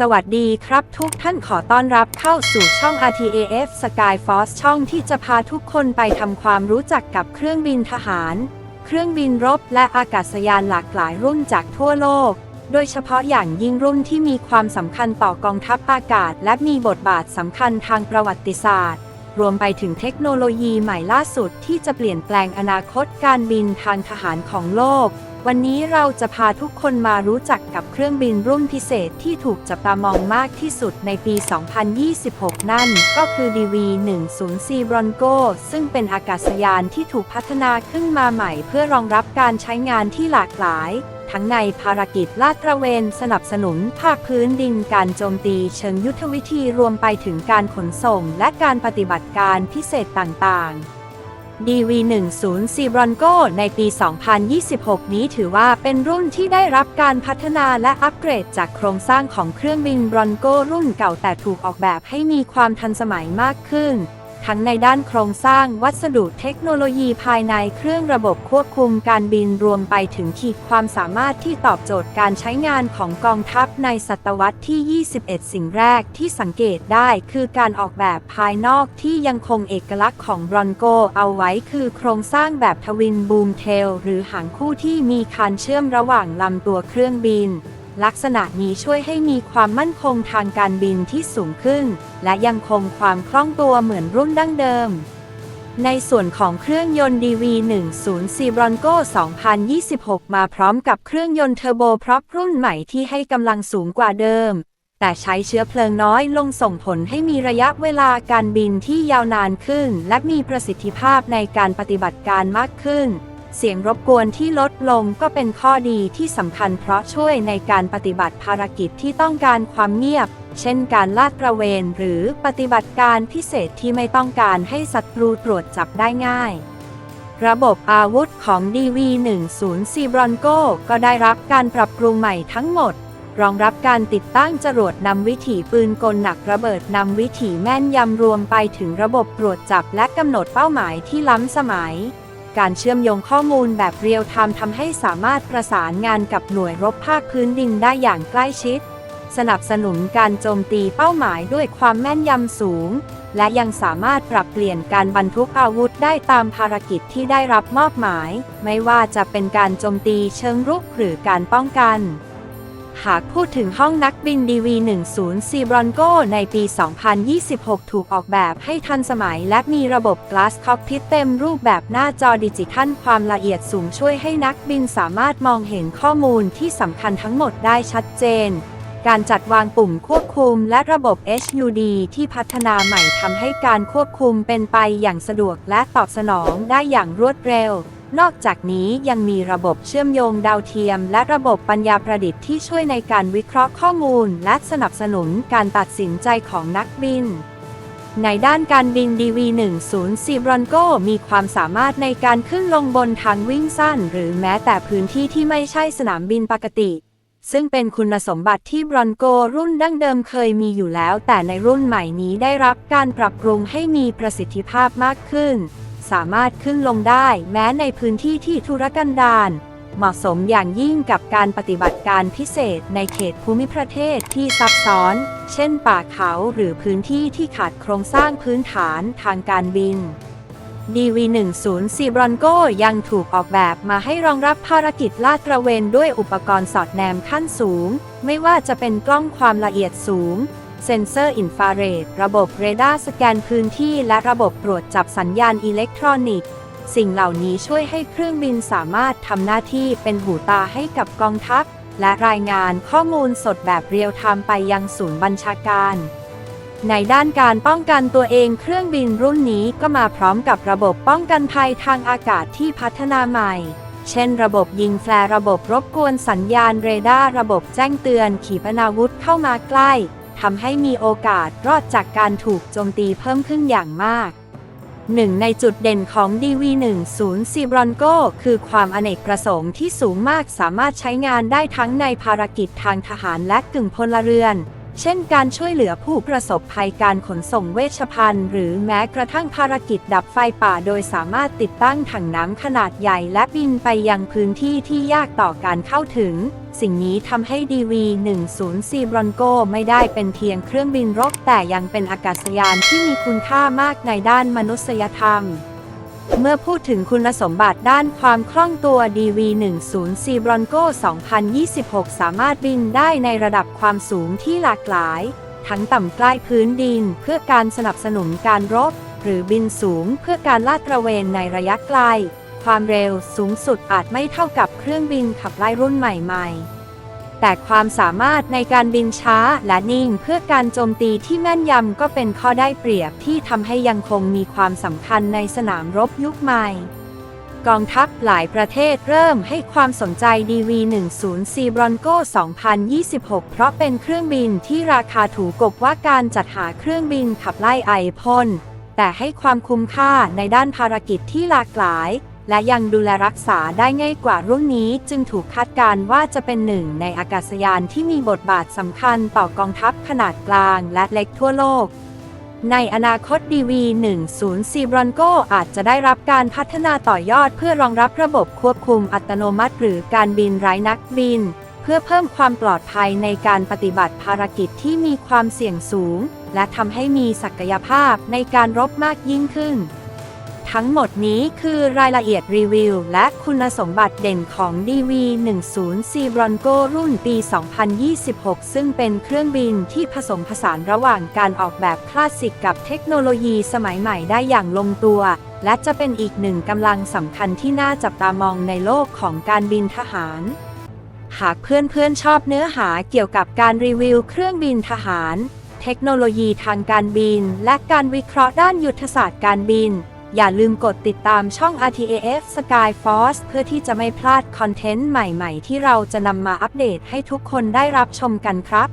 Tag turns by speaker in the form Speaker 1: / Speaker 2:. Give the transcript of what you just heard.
Speaker 1: สวัสดีครับทุกท่านขอต้อนรับเข้าสู่ช่อง RTAF Skyforce ช่องที่จะพาทุกคนไปทำความรู้จักกับเครื่องบินทหาร เครื่องบินรบและอากาศยานหลากหลายรุ่นจากทั่วโลก โดยเฉพาะอย่างยิ่งรุ่นที่มีความสำคัญต่อกองทัพอากาศ และมีบทบาทสำคัญทางประวัติศาสตร์ รวมไปถึงเทคโนโลยีใหม่ล่าสุดที่จะเปลี่ยนแปลงอนาคตการบินทางทหารของโลก วันนี้เราจะพาทุกคนมารู้จักกับเครื่องบินรุ่นพิเศษที่ถูกจับตามองมากที่สุดในปี 2026 นั่นก็คือ DV-10C Bronco ซึ่งเป็นอากาศยานที่ถูกพัฒนาขึ้นมาใหม่ เพื่อรองรับการใช้งานที่หลากหลาย ทั้งในภารกิจลาดตระเวน สนับสนุนภาคพื้นดินการโจมตีเชิงยุทธวิธีรวมไปถึงการขนส่ง และการปฏิบัติการพิเศษต่างๆ DV10C Bronco ในปี 2026 นี้ถือว่าเป็นรุ่นที่ได้รับการพัฒนาและอัปเกรดจากโครงสร้างของเครื่องบิน Bronco รุ่นเก่าแต่ถูกออกแบบให้มีความทันสมัยมากขึ้น ทั้งในด้านโครงสร้างวัสดุเทคโนโลยีภายในเครื่องระบบควบคุมการบินรวมไปถึงขีดความสามารถที่ตอบโจทย์การใช้งานของกองทัพในศตวรรษที่ 21 สิ่งแรกที่สังเกตได้คือการออกแบบภายนอกที่ยังคงเอกลักษณ์ของบรอนโกเอาไว้คือโครงสร้างแบบทวินบูมเทลหรือหางคู่ที่มีคานเชื่อมระหว่างลำตัวเครื่องบิน ลักษณะนี้ช่วยให้มีความมั่นคงทางการบินที่สูงขึ้น และยังคงความคล่องตัวเหมือนรุ่นดั้งเดิม ในส่วนของเครื่องยนต์ DV10C Bronco 2026 มาพร้อมกับเครื่องยนต์เทอร์โบพร็อพรุ่นใหม่ที่ให้กำลังสูงกว่าเดิม แต่ใช้เชื้อเพลิงน้อยลงส่งผลให้มีระยะเวลาการบินที่ยาวนานขึ้น และมีประสิทธิภาพในการปฏิบัติการมากขึ้น เสียงรบกวนที่ลดลงก็เป็นข้อดีที่สำคัญเพราะช่วยในการปฏิบัติภารกิจที่ต้องการความเงียบ เช่นการลาดตระเวน หรือปฏิบัติการพิเศษที่ไม่ต้องการให้ศัตรูตรวจจับได้ง่าย ระบบอาวุธของ DV10C Bronco ก็ได้รับการปรับปรุงใหม่ทั้งหมด รองรับการติดตั้งจรวดนำวิถีปืนกลหนักระเบิดนำวิถีแม่นยำรวมไปถึงระบบตรวจจับและกำหนดเป้าหมายที่ล้ำสมัย การเชื่อมโยงข้อมูลแบบเรียลไทม์ทำให้สามารถประสานงานกับหน่วยรบภาคพื้นดินได้อย่างใกล้ชิด สนับสนุนการโจมตีเป้าหมายด้วยความแม่นยำสูง และยังสามารถปรับเปลี่ยนการบรรทุกอาวุธได้ตามภารกิจที่ได้รับมอบหมาย ไม่ว่าจะเป็นการโจมตีเชิงรุกหรือการป้องกัน หากพูดถึงห้องนักบิน DV10C Bronco ในปี 2026 ถูกออกแบบให้ทันสมัย และมีระบบ Glass Cockpit เต็มรูปแบบหน้าจอดิจิทัลความละเอียดสูงช่วยให้นักบินสามารถมองเห็นข้อมูลที่สำคัญทั้งหมดได้ชัดเจน การจัดวางปุ่มควบคุมและระบบ HUD ที่พัฒนาใหม่ทำให้การควบคุมเป็นไปอย่างสะดวกและตอบสนองได้อย่างรวดเร็ว นอกจากนี้ยังมีระบบเชื่อมโยงดาวเทียม และระบบปัญญาประดิษฐ์ที่ช่วยในการวิเคราะห์ข้อมูล และสนับสนุนการตัดสินใจของนักบิน ในด้านการบิน DV10C Bronco มีความสามารถในการขึ้นลงบนทางวิ่งสั้น หรือแม้แต่พื้นที่ที่ไม่ใช่สนามบินปกติ ซึ่งเป็นคุณสมบัติที่บรอนโกรุ่นดั้งเดิมเคยมีอยู่แล้ว แต่ในรุ่นใหม่นี้ได้รับการปรับปรุงให้มีประสิทธิภาพมากขึ้น สามารถขึ้นลงได้แม้ในพื้นที่ที่ทุรกันดารเหมาะสมอย่างยิ่งกับการปฏิบัติการพิเศษในเขตภูมิประเทศที่ซับซ้อน เช่นป่าเขาหรือพื้นที่ที่ขาดโครงสร้างพื้นฐานทางการบิน DV10C Bronco ยังถูกออกแบบมาให้รองรับภารกิจลาดตระเวนด้วยอุปกรณ์สอดแนมขั้นสูง ไม่ว่าจะเป็นกล้องความละเอียดสูง เซ็นเซอร์อินฟราเรด ระบบเรดาร์สแกนพื้นที่และระบบตรวจจับสัญญาณอิเล็กทรอนิกส์ สิ่งเหล่านี้ช่วยให้เครื่องบินสามารถทำหน้าที่เป็นหูตาให้กับกองทัพ และรายงานข้อมูลสดแบบเรียลไทม์ไปยังศูนย์บัญชาการ ในด้านการป้องกันตัวเองเครื่องบินรุ่นนี้ก็มาพร้อมกับระบบป้องกันภัยทางอากาศที่พัฒนาใหม่เช่นระบบยิงแฟร์ระบบรบกวนสัญญาณเรดาร์ระบบแจ้งเตือนขีปนาวุธเข้ามาใกล้ ทำให้มีโอกาสรอดจากการถูกโจมตีเพิ่มขึ้นอย่างมาก หนึ่งในจุดเด่นของ DV10C Bronco คือความอเนกประสงค์ที่สูงมากสามารถใช้งานได้ทั้งในภารกิจทางทหารและกึ่งพลเรือน เช่นการช่วยเหลือผู้ประสบภัยการขนส่งเวชภัณฑ์ หรือแม้กระทั่งภารกิจดับไฟป่าโดยสามารถติดตั้งถังน้ำขนาดใหญ่และบินไปยังพื้นที่ที่ยากต่อการเข้าถึง สิ่งนี้ทำให้ DV-10C Bronco ไม่ได้เป็นเพียงเครื่องบินรบแต่ยังเป็นอากาศยานที่มีคุณค่ามากในด้านมนุษยธรรม เมื่อพูดถึงคุณสมบัติด้านความคล่องตัว DV-10C Bronco 2026 สามารถบินได้ในระดับความสูงที่หลากหลาย ทั้งต่ำใกล้พื้นดินเพื่อการสนับสนุนการรบ หรือบินสูงเพื่อการลาดตระเวนในระยะไกล ความเร็วสูงสุดอาจไม่เท่ากับเครื่องบินขับไล่รุ่นใหม่ๆ แต่ความสามารถในการบินช้าและนิ่งเพื่อการโจมตีที่แม่นยำก็เป็นข้อได้เปรียบที่ทำให้ยังคงมีความสำคัญในสนามรบยุคใหม่ กองทัพหลายประเทศเริ่มให้ความสนใจ DV-10C Bronco 2026 เพราะเป็นเครื่องบินที่ราคาถูกกว่าการจัดหาเครื่องบินขับไล่ไอพ่นแต่ให้ความคุ้มค่าในด้านภารกิจที่หลากหลาย และยังดูแลรักษาได้ง่ายกว่ารุ่นนี้จึงถูกคาดการณ์ว่าจะเป็นหนึ่งในอากาศยานที่มีบทบาทสำคัญต่อกองทัพขนาดกลางและเล็กทั่วโลก ในอนาคต DV-10C Bronco อาจจะได้รับการพัฒนาต่อยอดเพื่อรองรับระบบควบคุมอัตโนมัติ หรือการบินไร้นักบิน เพื่อเพิ่มความปลอดภัยในการปฏิบัติภารกิจที่มีความเสี่ยงสูง และทำให้มีศักยภาพในการรบมากยิ่งขึ้น ทั้งหมดนี้คือรายละเอียดรีวิว และคุณสมบัติเด่นของ DV-10C Bronco รุ่นปี 2026 ซึ่งเป็นเครื่องบินที่ผสมผสานระหว่างการออกแบบคลาสสิกกับเทคโนโลยีสมัยใหม่ได้อย่างลงตัว และจะเป็นอีกหนึ่งกำลังสำคัญที่น่าจับตามองในโลกของการบินทหารหากเพื่อนๆชอบเนื้อหาเกี่ยวกับการรีวิวเครื่องบินทหาร เทคโนโลยีทางการบิน และการวิเคราะห์ด้านยุทธศาสตร์การบิน อย่าลืมกดติดตามช่อง RTAF Sky Force เพื่อที่จะไม่พลาดคอนเทนต์ใหม่ๆ ที่เราจะนำมาอัปเดตให้ทุกคนได้รับชมกันครับ